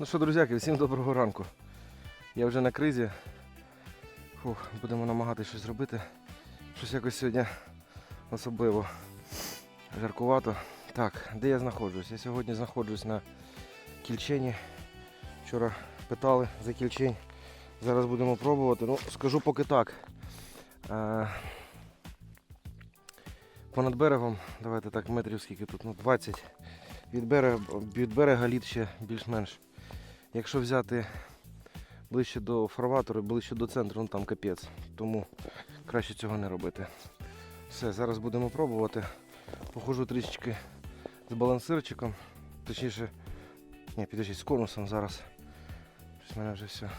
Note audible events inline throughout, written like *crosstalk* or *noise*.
Ну що, друзяки, всім доброго ранку. Я вже на кризі. Фух, будемо намагатися щось зробити. Щось якось сьогодні особливо жаркувато. Так, де я знаходжусь? Я сьогодні знаходжусь на кільчені. Вчора питали за кільчень. Зараз будемо пробувати. Ну, скажу поки так. Е, понад берегом, давайте так, метрів скільки тут, ну 20. Від берега, від берега лід ще більш-менш. Якщо взяти ближче до фарватору, ближче до центру, ну там капець. Тому краще цього не робити. Все, зараз будемо пробувати. Похожу трішечки з балансирчиком. Точніше, ні, підождіть, з конусом зараз. Щось в мене вже все.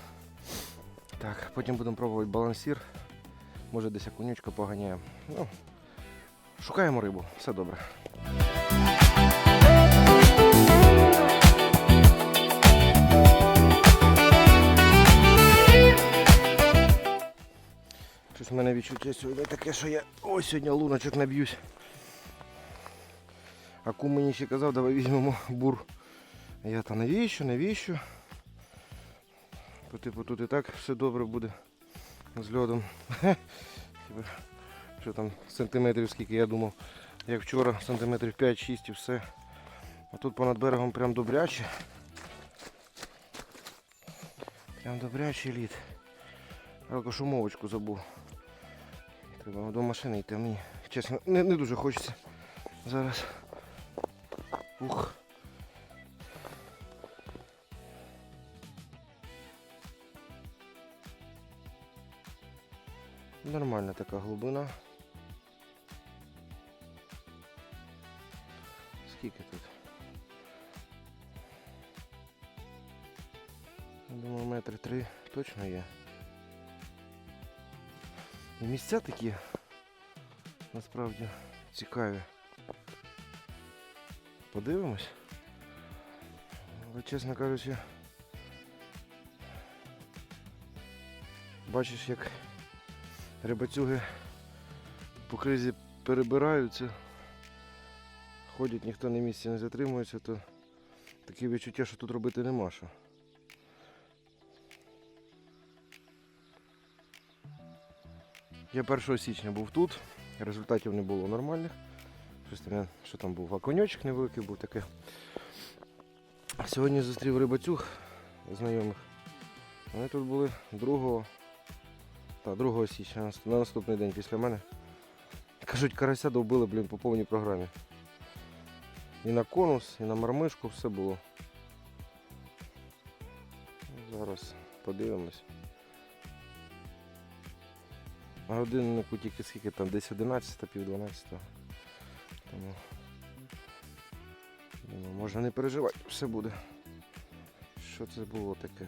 Так, потім будемо пробувати балансір. Може десь окунючка поганяє. Ну, шукаємо рибу, все добре. В мене відчуття сьогодні таке, що я ось сьогодні луночок наб'юсь. А кум мені ще казав, давай візьмемо бур. Я та навіщо, навіщо? То типу тут і так все добре буде з льодом. *laughs* Що там сантиметрів скільки я думав. Як вчора, сантиметрів 5-6 і все. А тут понад берегом прям добряче. Прям добрячий лід. Шумовочку забув. Треба до машини йти. Мені чесно не, не дуже хочеться зараз. Ух. Нормальна така глибина. Скільки тут? Думаю, метри три точно є. І місця такі насправді цікаві. Подивимось. Але, чесно кажучи, бачиш, як рибацюги по кризі перебираються, ходять, ніхто на місці не затримується, то таке відчуття, що тут робити нема що. Я 1 січня був тут, результатів не було нормальних. Щось там, що там був, окуньочок невеликий був таке. Сьогодні зустрів рибацюг знайомих. Вони тут були 2, та, 2 січня, на на наступний день після мене. Кажуть, карася довбили, блін, по повній програмі. І на конус, і на мармишку все було. Зараз подивимось. На годиннику тільки скільки там, десь 11, пів 12. Тому думаю, можна не переживати, все буде. Що це було таке?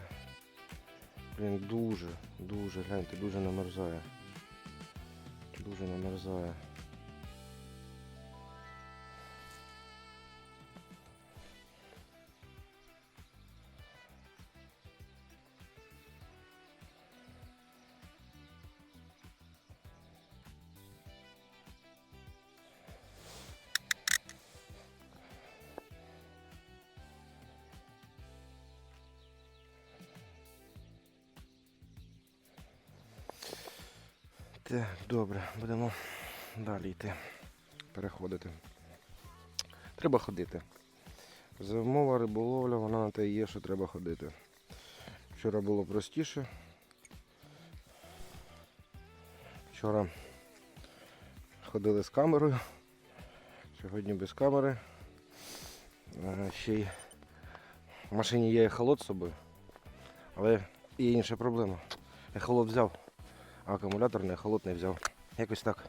Блін, дуже, дуже, гляньте, дуже намерзає. Дуже намерзає. Так, добре, будемо далі йти, переходити. Треба ходити. Зимова риболовля, вона на те і є, що треба ходити. Вчора було простіше. Вчора ходили з камерою, сьогодні без камери. Ще й в машині є ехолот з собою, але є інша проблема. Ехолот взяв а акумулятор не холодний взяв. Якось так.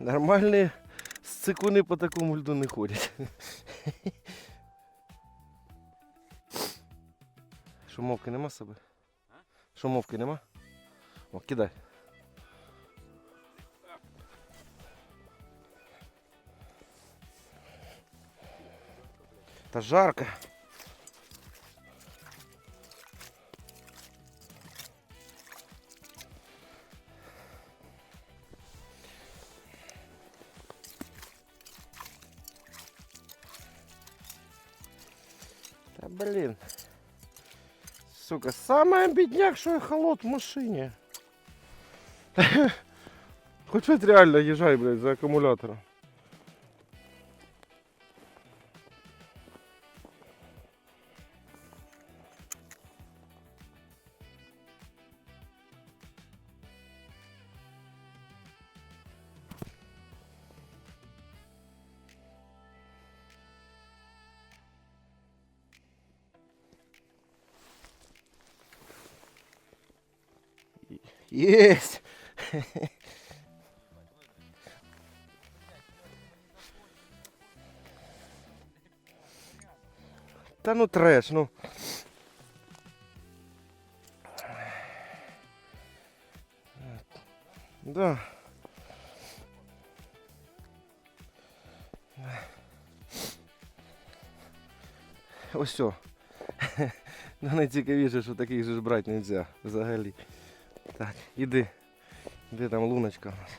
Нормальні цикуни по такому льду не ходять. Шумовки нема з собою? Шумовки нема? О, кидай. Та жарко. Та блін. Сука, самая бідняк, що я холод в машині. *laughs* Хоч от реально їжджай, блядь, за акумулятором. Есть! Та ну треш, ну. Да. Ось все. *laughs* Ну найцікавіше, що таких же ж брати не можна взагалі. Так, іди. Де там луночка у нас?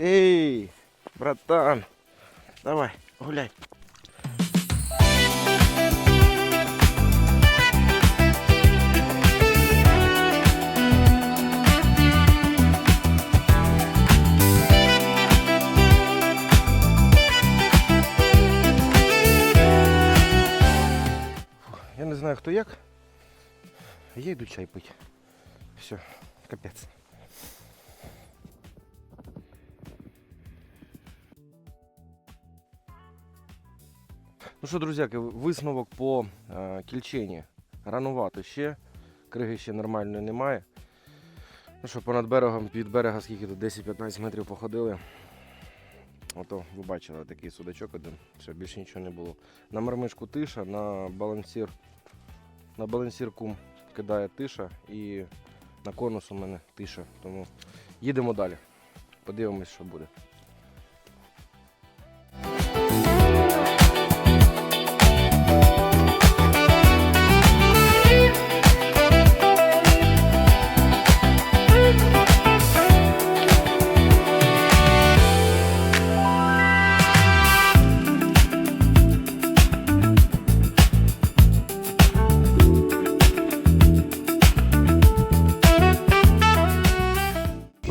Ей, братан. Давай, гуляй. Я не знаю хто як. Я йду чай пить. Все, капець. Ну що, друзяки, висновок по е, кільчині. Ранувато ще. Криги ще нормальної немає. Ну що, понад берегом, під берега скільки тут 10-15 метрів походили. Ото ви бачили такий судачок один. Все, більше нічого не було. На мармишку тиша, на балансір. На балансір кум кидає тиша і на конус у мене тиша. Тому їдемо далі. Подивимось, що буде.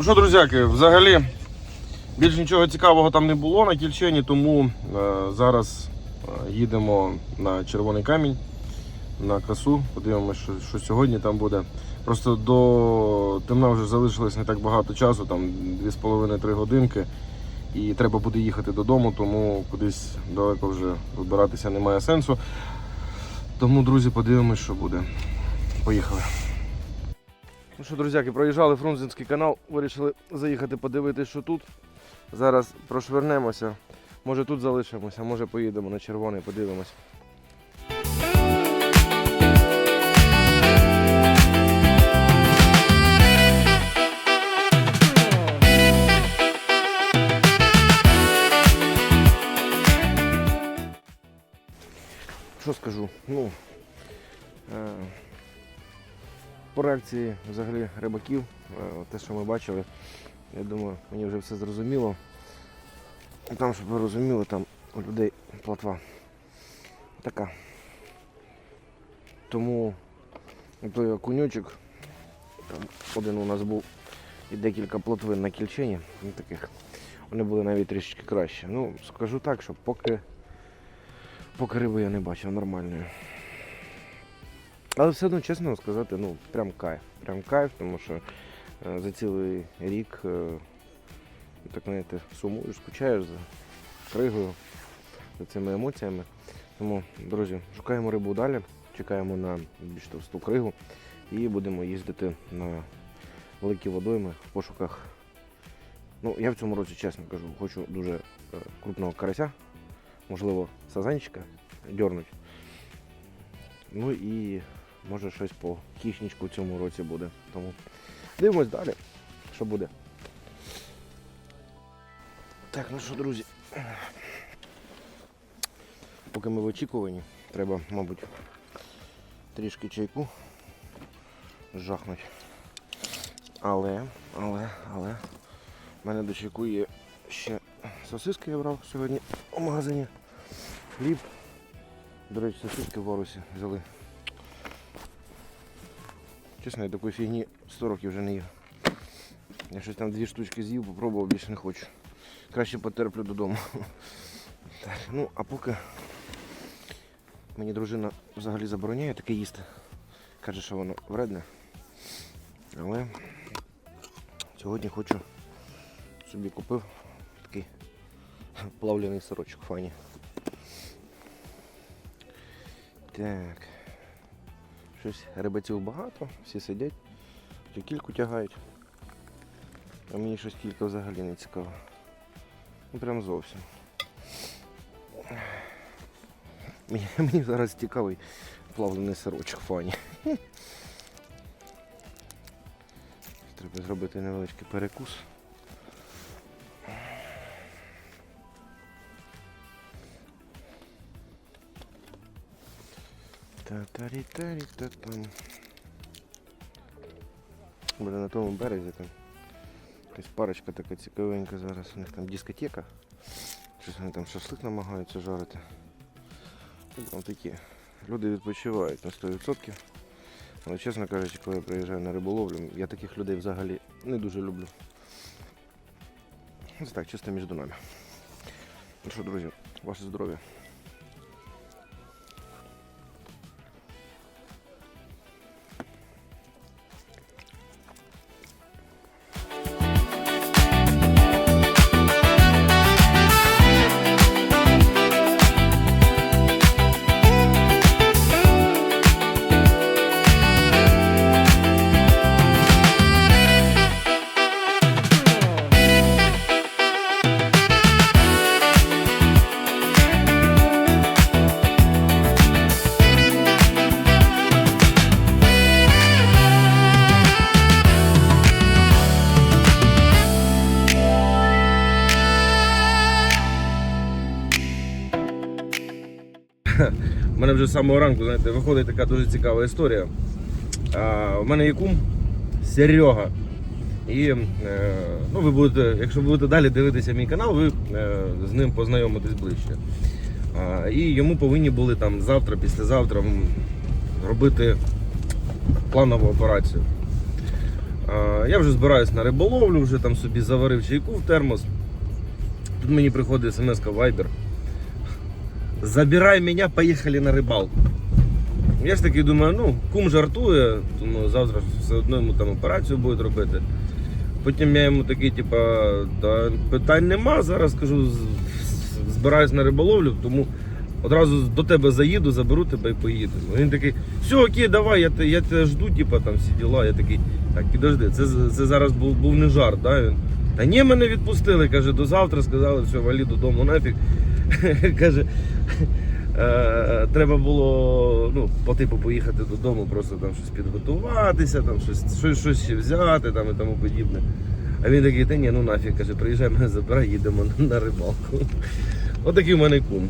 Що, друзяки, взагалі більш нічого цікавого там не було на кільчині, тому е, зараз е, їдемо на червоний камінь, на красу. Подивимося, що, що сьогодні там буде. Просто до темна вже залишилось не так багато часу, там 2,5-3 годинки. І треба буде їхати додому, тому кудись далеко вже вибиратися немає сенсу. Тому, друзі, подивимось, що буде. Поїхали. Ну що, друзяки, проїжджали Фрунзенський канал, вирішили заїхати подивитися, що тут. Зараз прошвернемося. Може тут залишимося, може поїдемо на червоний, подивимось. Реакції взагалі рибаків, е, те, що ми бачили, я думаю, мені вже все зрозуміло. Там, щоб ви розуміли, там у людей платва така. Тому той окунючок, там один у нас був і декілька плотвин на кільчині, ну, таких, вони були навіть трішечки краще. Ну, скажу так, що поки, поки риби я не бачив нормальної. Але все одно, чесно сказати, ну, прям кайф. Прям кайф, тому що е, за цілий рік е, так знаєте, сумуєш, скучаєш за кригою, за цими емоціями. Тому, друзі, шукаємо рибу далі, чекаємо на більш товсту кригу і будемо їздити на великі водойми в пошуках. Ну, я в цьому році, чесно кажу, хочу дуже е, крупного карася, можливо, сазанчика дьорнуть. Ну і може щось по хищничку в цьому році буде. Тому Дивимось далі, що буде. Так, ну що, друзі. Поки ми в очікуванні, треба, мабуть, трішки чайку жахнуть. Але, але, але, в мене до чайку є ще сосиски я брав сьогодні у магазині. Хліб. До речі, сосиски в Варусі взяли. Чесно, я такої фігні 100 років вже не їв. Я щось там дві штучки з'їв, попробував, більше не хочу. Краще потерплю додому. *laughs* Так, ну, а поки мені дружина взагалі забороняє таке їсти. Каже, що воно вредне. Але сьогодні хочу собі купив такий плавлений сорочок файні. Так. Щось рибаців багато, всі сидять, чи кільку тягають. А мені щось кілька взагалі не цікаво. Ну прям зовсім. Мені, *laughs* мені зараз цікавий плавлений сирочок фані. *laughs* Треба зробити невеличкий перекус. Та-тарі-тарі-та-там. Буде на тому березі там. Якась парочка така цікавенька зараз. У них там дискотека. Щось вони там шашлик намагаються жарити. Ну, Там такі. Люди відпочивають на 100%. Але чесно кажучи, коли я приїжджаю на риболовлю, я таких людей взагалі не дуже люблю. Ось так, чисто між нами. Ну що, друзі, ваше здоров'я. У *laughs* мене вже з самого ранку, знаєте, виходить така дуже цікава історія. У мене є кум Серега. І е, ну, ви будете, якщо будете далі дивитися мій канал, ви е, з ним познайомитесь ближче. І йому повинні були там завтра, післязавтра робити планову операцію. Я вже збираюсь на риболовлю, вже там собі заварив чайку в термос. Тут мені приходить смс-ка Viber. Забирай меня, поїхали на рибалку. Я ж таки думаю, ну, кум жартує, думаю, завтра все одно йому там операцію будуть робити. Потім я йому такий, типа, та питань нема, зараз кажу, збираюсь на риболовлю, тому одразу до тебе заїду, заберу тебе і поїдемо. Він такий, все, окей, давай, я, я тебе жду, типа, там всі діла. Я такий, так, підожди, це, це зараз був, був не жарт, да? Він, та ні, мене відпустили, каже, до завтра сказали, все, валі додому нафіг. *laughs* каже, *laughs* треба було ну, по типу поїхати додому, просто там щось підготуватися, там щось, щось, щось взяти там, і тому подібне. А він такий, та ні, ну нафіг, каже, приїжджай мене забирай, їдемо на рибалку. *laughs* Отакий в мене кум.